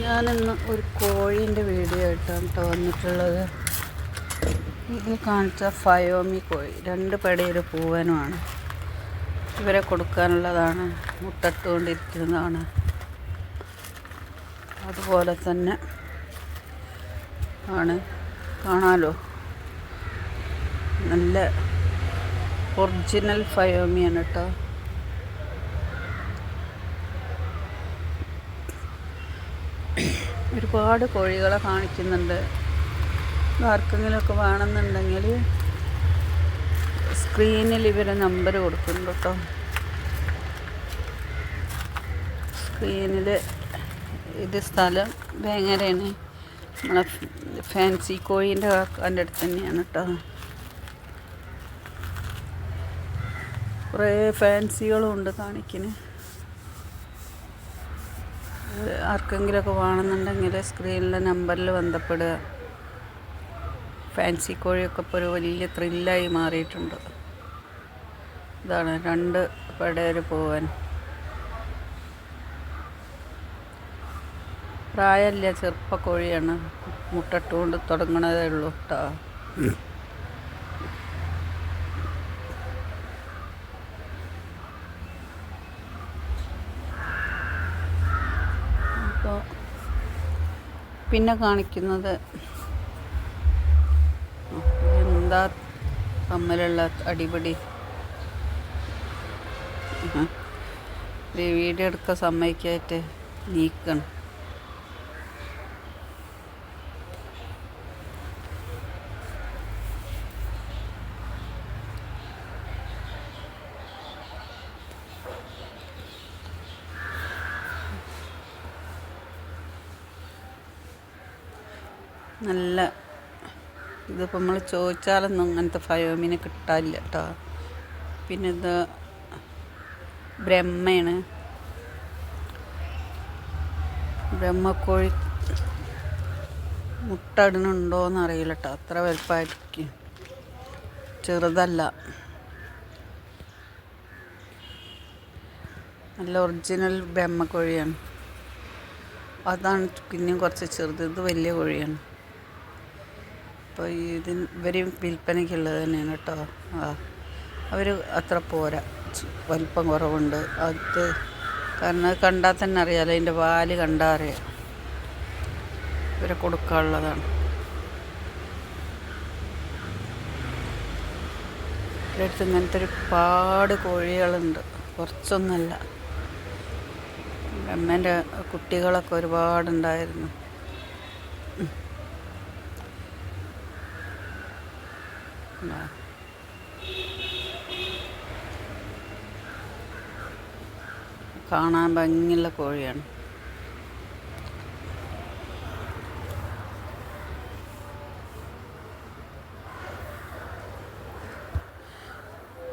ഞാനിന്ന് ഒരു കോഴീന്റെ വീഡിയോ ആയിട്ടാണ് കേട്ടോ വന്നിട്ടുള്ളത് ഇതിൽ കാണിച്ച ഫയോമി കോഴി. രണ്ട് പടിയൊരു പൂവനുമാണ്. ഇവരെ കൊടുക്കാനുള്ളതാണ്. മുട്ടട്ടുകൊണ്ടിരിക്കുന്നതാണ്. അതുപോലെ തന്നെ ആണ്. കാണാലോ? നല്ല ഒറിജിനൽ ഫയോമിയാണ് കേട്ടോ. ഒരുപാട് കോഴികളെ കാണിക്കുന്നുണ്ട്. ആർക്കെങ്കിലുമൊക്കെ വേണമെന്നുണ്ടെങ്കിൽ സ്ക്രീനിൽ ഇവരെ നമ്പർ കൊടുക്കുന്നുണ്ട് കേട്ടോ. സ്ക്രീനിൽ ഇത് സ്ഥലം ഭയങ്കരമാണ് നമ്മളെ ഫാൻസി കോഴീന്റെ കാക്കാന്റെ അടുത്ത് തന്നെയാണ് കേട്ടോ. കുറേ ഫാൻസികളും ഉണ്ട് കാണിക്കിന് ആർക്കെങ്കിലുമൊക്കെ വേണമെന്നുണ്ടെങ്കിൽ സ്ക്രീനിലെ നമ്പറിൽ ബന്ധപ്പെടുക. ഫാൻസി കോഴിയൊക്കെ ഇപ്പോൾ ഒരു വലിയ ത്രില്ലായി മാറിയിട്ടുണ്ട്. ഇതാണ് രണ്ട് പടയൊരു പോവാൻ. പ്രായമല്ല ചെറുപ്പ കോഴിയാണ്. മുട്ടട്ടുകൊണ്ട് തുടങ്ങണതേ ഉള്ളൂ കേട്ടോ അപ്പോൾ പിന്നെ കാണിക്കുന്നത് എന്താ തമ്മിലുള്ള അടിപൊളി വീഡിയോ എടുക്കാൻ സമ്മതിക്കായിട്ട് നീക്കണം നല്ല ഇതിപ്പോൾ നമ്മൾ ചോദിച്ചാലൊന്നും അങ്ങനത്തെ ഫയോമിനെ കിട്ടാനില്ല കേട്ടോ പിന്നെ ഇത് ബ്രഹ്മയാണ്. ബ്രഹ്മക്കോഴി മുട്ട ഇടുന്നുണ്ടോയെന്ന് അറിയില്ല കേട്ടോ അത്ര വലുപ്പമായിരിക്കും ചെറുതല്ല. നല്ല ഒറിജിനൽ ബ്രഹ്മക്കോഴിയാണ്. അതാണ് പിന്നെയും കുറച്ച് ചെറുത്. ഇത് വലിയ കോഴിയാണ്. അപ്പോൾ ഇതിന് ഇവരും വിൽപ്പനയ്ക്കുള്ളത് തന്നെയാണ് കേട്ടോ. ആ അവർ അത്ര പോരാ. വലിപ്പം കുറവുണ്ട്. അത് കാരണം അത് കണ്ടാൽ തന്നെ അറിയാമല്ലോ അതിന്റെ വാൽ കണ്ടാൽ അറിയാം. ഇവരെ കൊടുക്കാനുള്ളതാണ്. ഇവിടെ അടുത്ത് ഇങ്ങനത്തെ ഒരുപാട് കോഴികളുണ്ട്. കുറച്ചൊന്നല്ല അമ്മേന്റെ കുട്ടികളൊക്കെ ഒരുപാടുണ്ടായിരുന്നു ഉം. ആ. കാണാൻ ഭംഗിയുള്ള കോഴിയാണ്.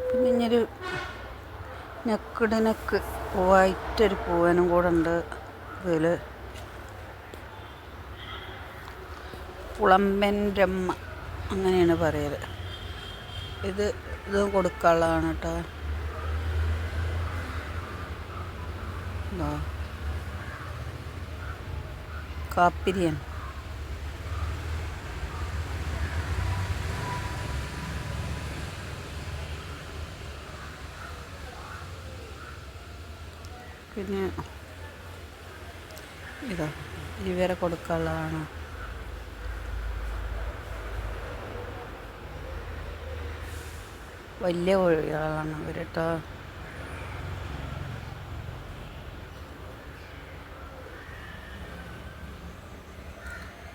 പിന്നെ ഇനിയൊരു നെക്കിടനക്ക് വൈറ്റൊരു പൂവനും കൂടെ ഉണ്ട് ഇതിൽ പുളമ്പന്റമ്മ അങ്ങനെയാണ് പറയൽ. ഇത് ഇതും കൊടുക്കാനുള്ളതാണ് കേട്ടോ. കാപ്പിരിയൻ. പിന്നെ ഇതാ ഇവരെ കൊടുക്കാനുള്ളതാണ്. വലിയ കോഴികളാണ് അവർ കേട്ടോ.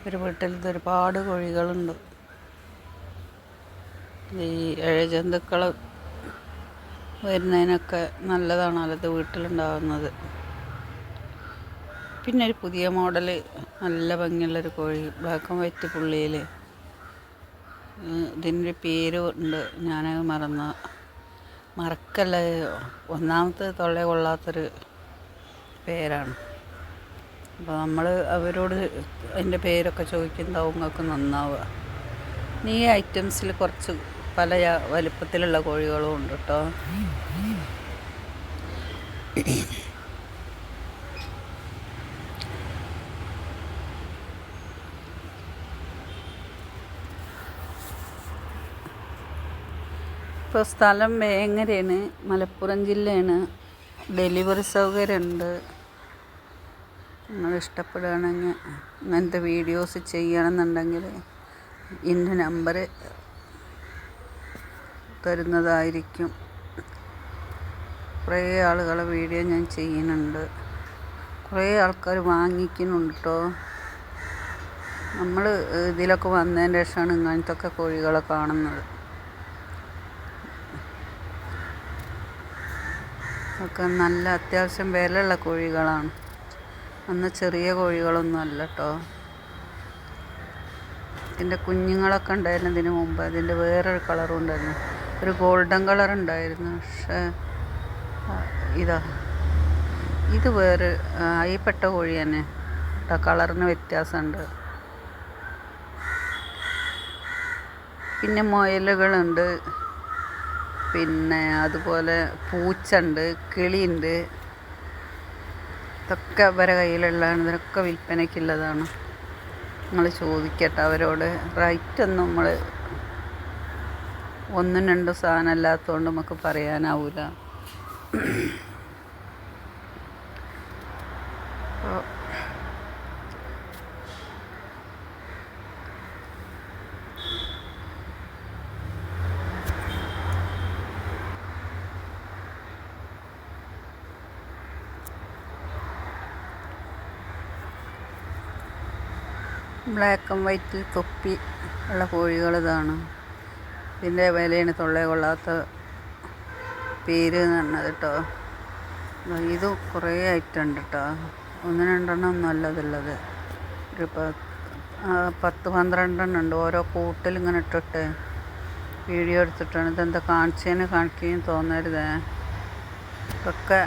ഒരു വീട്ടിൽ ഒരുപാട് കോഴികളുണ്ട്. ഈ ഇഴജന്തുക്കൾ വരുന്നതിനൊക്കെ നല്ലതാണല്ലോ ഇത് വീട്ടിലുണ്ടാകുന്നത് പിന്നെ ഒരു പുതിയ മോഡൽ നല്ല ഭംഗിയുള്ളൊരു കോഴി ബ്ലാക്ക് ആൻഡ് വൈറ്റ് പുള്ളിയിൽ ഇതിന്റെ പേര് ഉണ്ട്. ഞാനത് മറന്ന. മറക്കല്ല. ഒന്നാമത്തെ തൊള്ള കൊള്ളാത്തൊരു പേരാണ്. അപ്പോൾ നമ്മൾ അവരോട് അതിന്റെ പേരൊക്കെ ചോദിക്കുന്നതാവും നിങ്ങൾക്ക് നന്നാവുക. നീ ഐറ്റംസിൽ കുറച്ച് പല വലിപ്പത്തിലുള്ള കോഴികളും ഉണ്ട് കേട്ടോ ഇപ്പോൾ സ്ഥലം വേങ്ങരയാണ് മലപ്പുറം ജില്ലയാണ്. ഡെലിവറി സൗകര്യമുണ്ട്. നിങ്ങൾ ഇഷ്ടപ്പെടുകയാണെങ്കിൽ ഇങ്ങനത്തെ വീഡിയോസ് ചെയ്യണമെന്നുണ്ടെങ്കിൽ ഇന്ന നമ്പർ തരുന്നതായിരിക്കും. കുറേ ആളുകളെ വീഡിയോ ഞാൻ ചെയ്യുന്നുണ്ട്. കുറേ ആൾക്കാർ വാങ്ങിക്കുന്നുണ്ട് കേട്ടോ. നമ്മൾ ഇതിലൊക്കെ വന്നതിന് ശേഷമാണ് ഇങ്ങനത്തെ ഒക്കെ കോഴികളെ കാണുന്നത്. ഒക്കെ നല്ല അത്യാവശ്യം വിലയുള്ള കോഴികളാണ്. അന്ന് ചെറിയ കോഴികളൊന്നും അല്ല കേട്ടോ ഇതിന്റെ കുഞ്ഞുങ്ങളൊക്കെ ഉണ്ടായിരുന്നു ഇതിന് മുമ്പ്. അതിന്റെ വേറൊരു കളറും ഉണ്ടായിരുന്നു. ഒരു ഗോൾഡൻ കളർ ഉണ്ടായിരുന്നു. പക്ഷേ ഇതാ. ഇത് വേറെ അയ്യപ്പെട്ട കോഴി തന്നെ കേട്ടോ കളറിന് വ്യത്യാസമുണ്ട്. പിന്നെ മുയലുകളുണ്ട്. പിന്നെ അതുപോലെ പൂച്ചുണ്ട് കിളിയുണ്ട് ഇതൊക്കെ അവരെ കയ്യിലുള്ളതാണ്. ഇതിനൊക്കെ വിൽപ്പനയ്ക്കുള്ളതാണ്. നിങ്ങൾ ചോദിക്കട്ടെ അവരോട്. റൈറ്റ് ഒന്നും നമ്മൾ ഒന്നും രണ്ടും സാധനം അല്ലാത്തതുകൊണ്ട് നമുക്ക് പറയാനാവില്ല ബ്ലാക്ക് ആൻഡ് വൈറ്റ് തൊപ്പി ഉള്ള കോഴികൾ ഇതാണ്. ഇതിന്റെ വിലയാണ് തൊള്ളേ കൊള്ളാത്ത പേര് എന്ന് പറഞ്ഞത് കേട്ടോ. ഇത് കുറേ ഉണ്ട് കേട്ടോ ഒന്ന് രണ്ടെണ്ണം ഒന്നും അല്ലതുള്ളത് ഒരു പത്ത് പന്ത്രണ്ടെണ്ണം ഉണ്ട്. ഓരോ കൂട്ടിൽ ഇങ്ങനെ ഇട്ടിട്ട് വീഡിയോ എടുത്തിട്ടാണ്. ഇതെന്താ കാണിച്ചതിന് കാണിക്കുകയും തോന്നരുതേ. ഇതൊക്കെ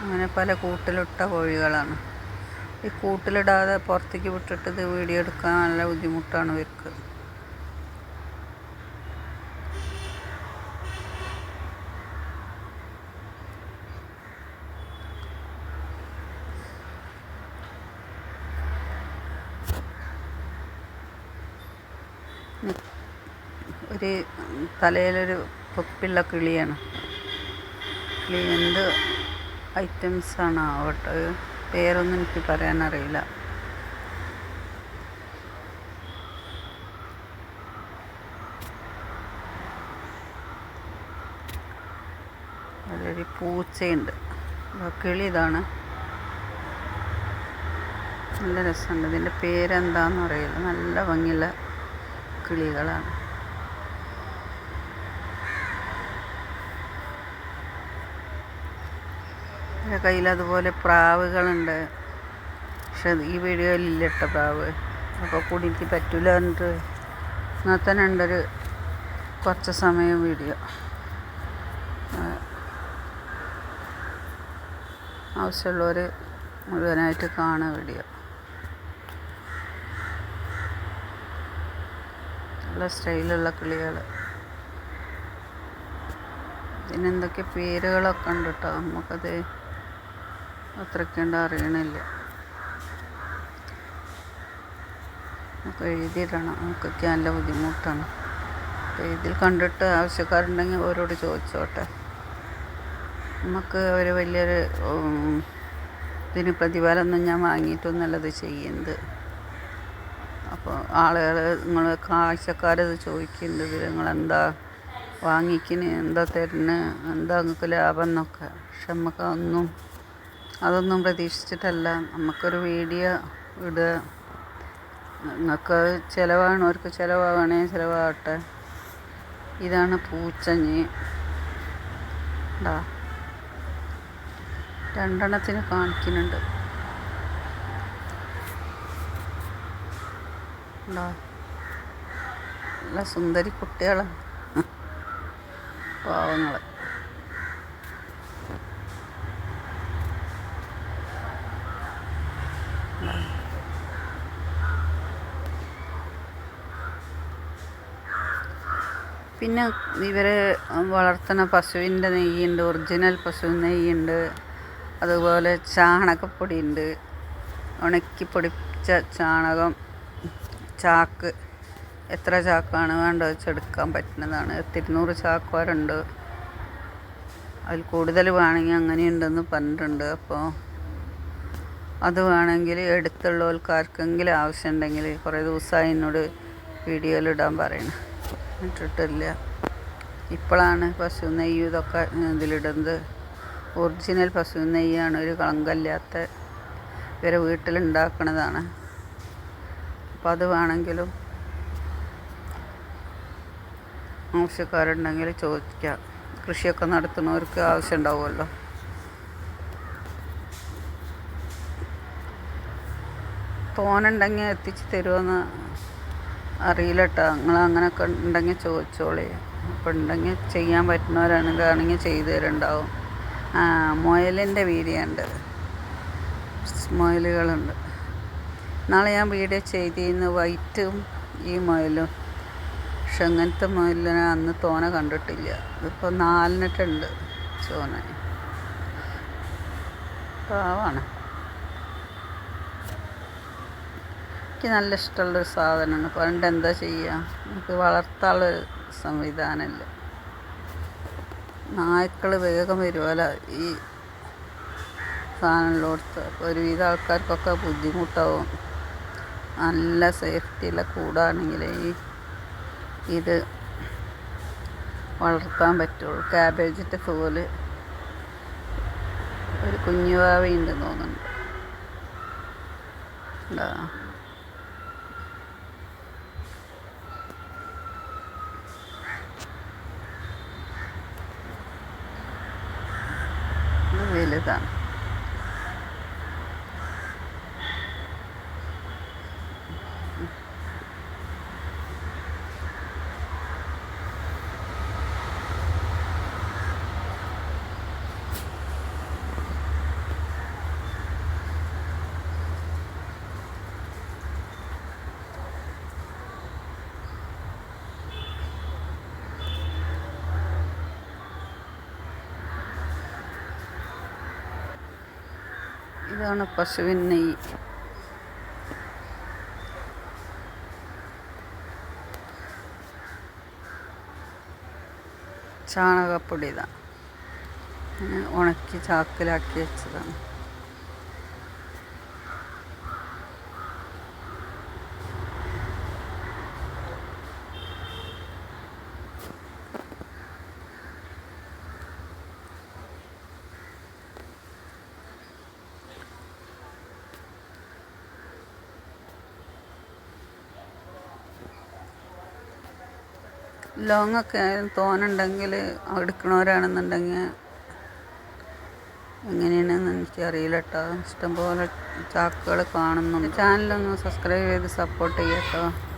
അങ്ങനെ പല കൂട്ടിലിട്ട കോഴികളാണ്. ഈ കൂട്ടിലിടാതെ പുറത്തേക്ക് വിട്ടിട്ട് ഇത് വീഡിയോ എടുക്കാൻ നല്ല ബുദ്ധിമുട്ടാണ് ഇവർക്ക്. ഒരു തലയിലൊരു പൊപ്പിള്ള കിളിയാണ്. കിളി എന്ത് ഐറ്റംസാണ് ആവട്ടെ. പേരൊന്നും എനിക്ക് പറയാനറിയില്ല. അതിലൊരു പൂച്ചയുണ്ട്. കിളി ഇതാണ്. നല്ല രസമുണ്ട്. ഇതിന്റെ പേരെന്താണെന്ന് അറിയില്ല നല്ല ഭംഗിയുള്ള കിളികളാണ്. എന്റെ കയ്യിൽ അതുപോലെ പ്രാവുകളുണ്ട്. പക്ഷെ ഈ വീഡിയോയിൽ ഇല്ല കേട്ടോ പ്രാവ്. അപ്പോൾ കൂടി എനിക്ക് പറ്റില്ല എന്നിട്ട് എന്നാൽ തന്നെ ഉണ്ടൊരു കുറച്ച് സമയം വീഡിയോ. ആവശ്യമുള്ളവർ മുഴുവനായിട്ട് കാണുക വീഡിയോ. നല്ല സ്റ്റൈലുള്ള കിളികൾ ഇതിനെന്തൊക്കെ പേരുകളൊക്കെ ഉണ്ട് കേട്ടോ നമുക്കത് അത്രയ്ക്കണ്ട് അറിയണില്ല. നമുക്ക് എഴുതിയിടണം. നമുക്കൊക്കെ നല്ല ബുദ്ധിമുട്ടാണ്. ഇതിൽ കണ്ടിട്ട് ആവശ്യക്കാരുണ്ടെങ്കിൽ അവരോട് ചോദിച്ചോട്ടെ. നമുക്ക് ഒരു വലിയൊരു ഇതിന് പ്രതിഫലമൊന്നും ഞാൻ വാങ്ങിയിട്ടൊന്നുമല്ല ഇത് ചെയ്യുന്നത്. അപ്പോൾ ആളുകൾ നിങ്ങൾ കാഴ്ചക്കാരത് ചോദിക്കുന്നത് നിങ്ങളെന്താ വാങ്ങിക്കിന് എന്താ തരുന്നത്? എന്താ നിങ്ങൾക്ക് ലാഭം എന്നൊക്കെ. പക്ഷെ നമുക്ക് അതൊന്നും പ്രതീക്ഷിച്ചിട്ടല്ല. നമുക്കൊരു വീഡിയോ ഇടുക നിങ്ങൾക്ക് ചിലവാണവർക്ക് ചിലവാകണേ ചിലവാകട്ടെ ഇതാണ് പൂച്ചഞ്ഞി. ഉണ്ടാ രണ്ടെണ്ണത്തിന് കാണിക്കുന്നുണ്ട്. നല്ല സുന്ദരി കുട്ടികളാണ് പാവങ്ങൾ പിന്നെ ഇവർ വളർത്തുന്ന പശുവിന്റെ നെയ്യുണ്ട് ഒറിജിനൽ പശു നെയ്യുണ്ട് അതുപോലെ ചാണകപ്പൊടി ഉണ്ട് ഉണക്കി പൊടിച്ച ചാണകം ചാക്ക്. എത്ര ചാക്കാണ് വേണ്ടത് വെച്ചെടുക്കാൻ പറ്റുന്നതാണ്. തിരുന്നൂറ് ചാക്ക് അതിൽ കൂടുതൽ വേണമെങ്കിൽ അങ്ങനെയുണ്ടെന്ന് പറഞ്ഞിട്ടുണ്ട്. അപ്പോൾ അത് വേണമെങ്കിൽ എടുത്തുള്ളവർക്ക് ആർക്കെങ്കിലും ആവശ്യമുണ്ടെങ്കിൽ കുറേ ദിവസമായി എന്നോട് വീഡിയോയിൽ ഇടാൻ പറയണം. ഇട്ടിട്ടില്ല. ഇപ്പോഴാണ് പശു നെയ്യ് ഇതൊക്കെ ഇതിലിടുന്നത്. ഒറിജിനൽ പശു നെയ്യാണ്. ഒരു കളങ്കല്ലാത്ത ഇവരെ വീട്ടിലുണ്ടാക്കണതാണ്. അപ്പം അത് വേണമെങ്കിലും ആവശ്യക്കാരുണ്ടെങ്കിൽ ചോദിക്കാം. കൃഷിയൊക്കെ നടത്തുന്നവർക്ക് ആവശ്യം ഉണ്ടാവുമല്ലോ തോനുണ്ടെങ്കിൽ എത്തിച്ച് തരുമെന്ന് അറിയില്ല കേട്ടോ നിങ്ങൾ അങ്ങനെയൊക്കെ ഉണ്ടെങ്കിൽ ചോദിച്ചോളി. അപ്പം ഉണ്ടെങ്കിൽ ചെയ്യാൻ പറ്റുന്നവരാണെങ്കിൽ ആണെങ്കിൽ ചെയ്തു തരുന്നുണ്ടാവും. ആ മുയലിന്റെ വീഡിയോണ്ട്. മുയലുകളുണ്ട്. നാളെ ഞാൻ വീഡിയോ ചെയ്തിരുന്നു വൈറ്റും ഈ മുയലും. പക്ഷെ അങ്ങനത്തെ മുയലിനെ അന്ന് തോന കണ്ടിട്ടില്ല. ഇതിപ്പോൾ നാലിനിട്ടുണ്ട് ചോന. പാവാണ്. എനിക്ക് നല്ല ഇഷ്ടമുള്ളൊരു സാധനമാണ്. പണ്ട് എന്താ ചെയ്യുക നമുക്ക് വളർത്താനുള്ള സംവിധാനമില്ല. നായ്ക്കൾ വേഗം വരുമല്ല ഈ സാധനമുള്ളിടത്ത് അപ്പോൾ ഒരുവിധ ആൾക്കാർക്കൊക്കെ ബുദ്ധിമുട്ടാവും. നല്ല സേഫ്റ്റിയുള്ള കൂടാണെങ്കിൽ ഈ ഇത് വളർത്താൻ പറ്റുള്ളൂ. ക്യാബേജിന്റെ തോൽ. ഒരു കുഞ്ഞുവാവയുണ്ടെന്ന് തോന്നുന്നുണ്ട്. ഉണ്ടോ വലുതാണ് ഇതാണ് പശുവിൻ നെയ്യ് ചാണകപ്പൊടി ഇതാണ് ഉണക്കി ചാക്കിലാക്കി വെച്ചതാണ്. ലോങ്ങൊക്കെ തോനുണ്ടെങ്കിൽ എടുക്കണവരാണെന്നുണ്ടെങ്കിൽ എങ്ങനെയാണെന്ന് എനിക്കറിയില്ല കേട്ടോ. ഇഷ്ടംപോലെ ചാക്കുകൾ കാണുന്നുണ്ട്. ചാനലൊന്ന് സബ്സ്ക്രൈബ് ചെയ്ത് സപ്പോർട്ട് ചെയ്യാം കേട്ടോ